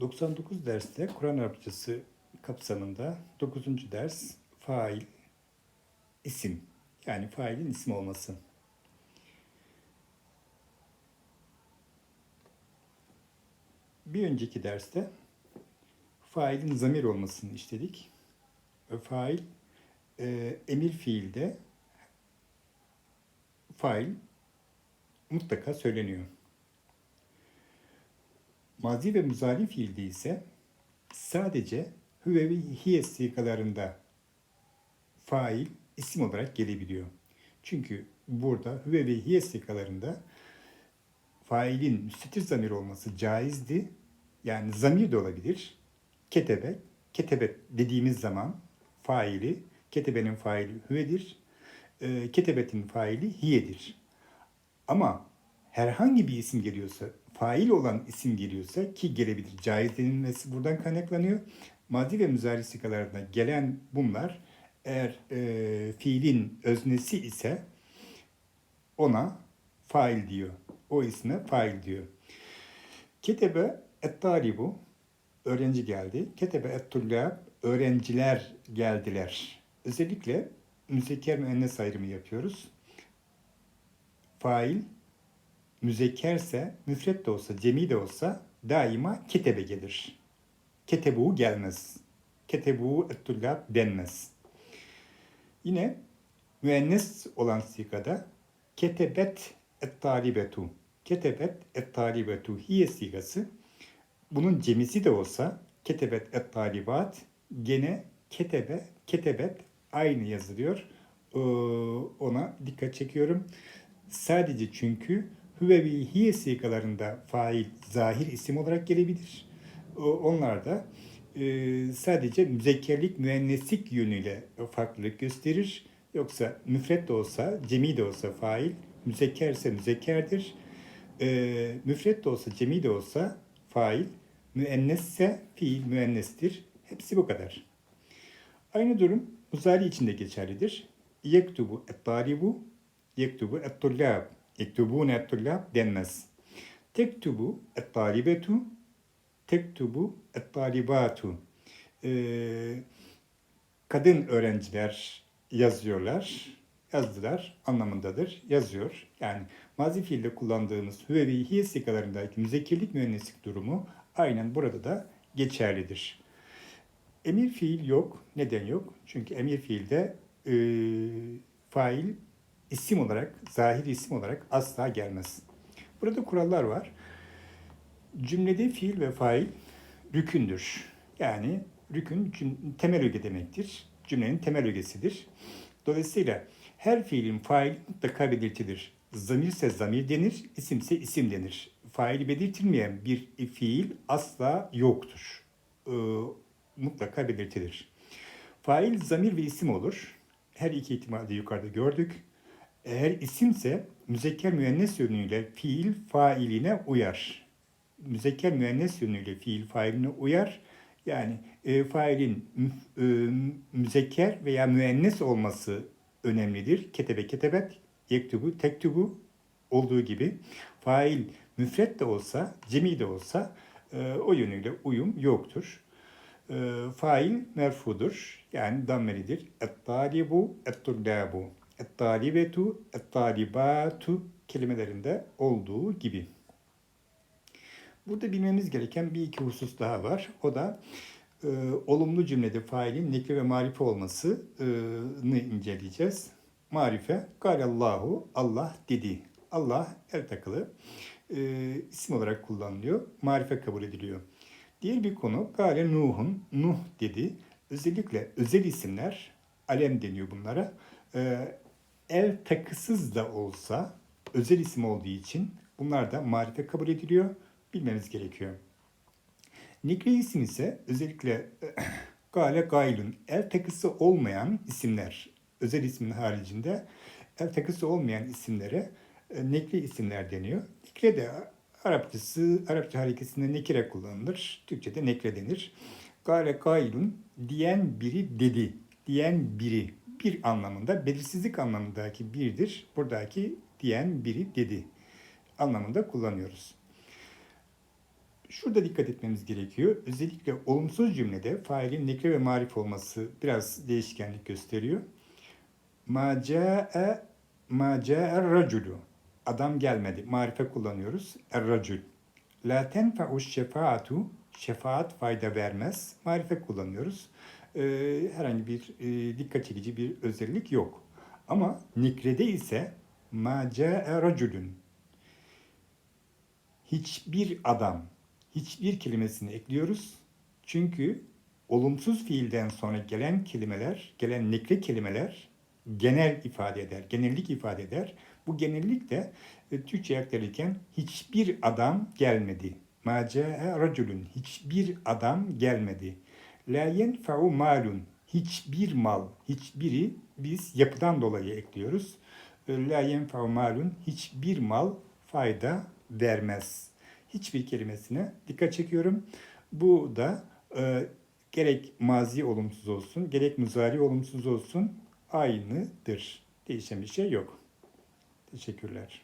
99 derste Kur'an Arapçası kapsamında 9. ders fail, isim. Yani failin isim olması. Bir önceki derste failin zamir olmasını işledik. Ve fail e, emir fiilde fail mutlaka söyleniyor. Mazi ve muzari fiilde ise sadece hüve ve hiye sikalarında fail isim olarak gelebiliyor. Çünkü burada hüve ve hiye sikalarında failin müstetir zamir olması caizdi. Yani zamir de olabilir. Ketebe, ketebet dediğimiz zaman faili, ketebenin faili hüvedir. E, ketebetin faili hiyedir. Ama herhangi bir isim geliyorsa, fail olan isim geliyorsa ki gelebilir. Caiz denilmesi buradan kaynaklanıyor. Madi ve müzari sikalarına gelen bunlar eğer e, fiilin öznesi ise ona fail diyor. O isme fail diyor. Ketebe et-talibu öğrenci geldi. Ketebe et-tullab öğrenciler geldiler. Özellikle müzekker müennes ayrımı yapıyoruz. Fail müzekkerse, müfret de olsa, cemi de olsa daima ketebe gelir. Ketebu gelmez. Ketebu et-tullab denmez. Yine müennes olan sigada ketebet et-talibetu. Ketebet et-talibetu hiye sigası. Bunun cemisi de olsa ketebet et-talibat gene ketebe, ketebet aynı yazılıyor. Ee, ona dikkat çekiyorum. Sadece çünkü ve hiye sikalarında fail zahir isim olarak gelebilir. Onlar da e, sadece müzekkerlik, müenneslik yönüyle farklılık gösterir. Yoksa müfret de olsa, cemi de olsa fail, müzekkerse müzekkerdir. E, müfret de olsa, cemi de olsa fail, müennesse fiil müennestir. Hepsi bu kadar. Aynı durum muzari için de geçerlidir. Yektubu et-talibu, yektubu et-tullab, yektubune et-tullab denmez. Tektubu et-talibetu, tektubu et-talibatu. Ee, kadın öğrenciler yazıyorlar, yazdılar anlamındadır, yazıyor. Yani mazi fiilde kullandığımız hüve ve hiye sikalarındaki müzekkirlik müenneslik durumu aynen burada da geçerlidir. Emir fiil yok. Neden yok? Çünkü emir fiilde e, fail isim olarak, zahir isim olarak asla gelmez. Burada kurallar var. Cümlede fiil ve fail rükündür. Yani rükün temel öge demektir. Cümlenin temel ögesidir. Dolayısıyla her fiilin faili mutlaka belirtilir. Zamirse zamir denir, isimse isim denir. Faili belirtilmeyen bir fiil asla yoktur. Ee, mutlaka belirtilir. Fail zamir ve isim olur. Her iki ihtimalde yukarıda gördük. Eğer isimse müzekker müennes yönüyle fiil failine uyar. Müzekker müennes yönüyle fiil failine uyar. Yani e, failin e, müzekker veya müennes olması önemlidir. Ketebe ketebet, yektubu tektubu olduğu gibi fail müfret de olsa, cemi de olsa e, o yönüyle uyum yoktur. E, fail merfudur. Yani dammelidir. Et-talibu, et-tullabu, et-talibetu, et-talibatu kelimelerinde olduğu gibi. Burada bilmemiz gereken bir iki husus daha var. O da e, olumlu cümlede failin nekre ve marife olmasını inceleyeceğiz. Marife, Allahu Allah dedi. Allah el takılı e, isim olarak kullanılıyor. Marife kabul ediliyor. Diğer bir konu Gale Nuh'un Nuh dedi. Özellikle özel isimler alem deniyor bunlara. E, el takısız da olsa özel isim olduğu için bunlar da marife kabul ediliyor. Bilmemiz gerekiyor. Nikre isim ise özellikle gale gaylun el takısı olmayan isimler özel ismin haricinde el takısı olmayan isimlere e, nekre isimler deniyor. Nekre de Arapçası, Arapça harekesinde nekire kullanılır. Türkçe'de nekre denir. Gale gaylun diyen biri dedi. Diyen biri bir anlamında belirsizlik anlamındaki birdir. Buradaki diyen biri dedi anlamında kullanıyoruz. şurada dikkat etmemiz gerekiyor. Özellikle olumsuz cümlede failin nekre ve marif olması biraz değişkenlik gösteriyor. Ma ca'e ma ca'er raculu. Adam gelmedi. Marife kullanıyoruz. Er racul. La tenfa'u şefaatu. Şefaat fayda vermez. Marife kullanıyoruz. Ee, herhangi bir e, dikkat çekici bir özellik yok. Ama nikrede ise ma ca'e. Hiçbir adam, hiçbir kelimesini ekliyoruz. Çünkü olumsuz fiilden sonra gelen kelimeler, gelen nekre kelimeler genel ifade eder, genellik ifade eder. Bu genellik de e, Türkçe aktarırken hiçbir adam gelmedi. Ma ca'e raculun. Hiçbir adam gelmedi. La yenfa'u malun. Hiçbir mal, hiçbiri biz yapıdan dolayı ekliyoruz. La yenfa'u malun. Hiçbir mal fayda vermez. Hiçbir kelimesine dikkat çekiyorum. Bu da e, gerek mazi olumsuz olsun, gerek muzari olumsuz olsun aynıdır. Değişen bir şey yok. Teşekkürler.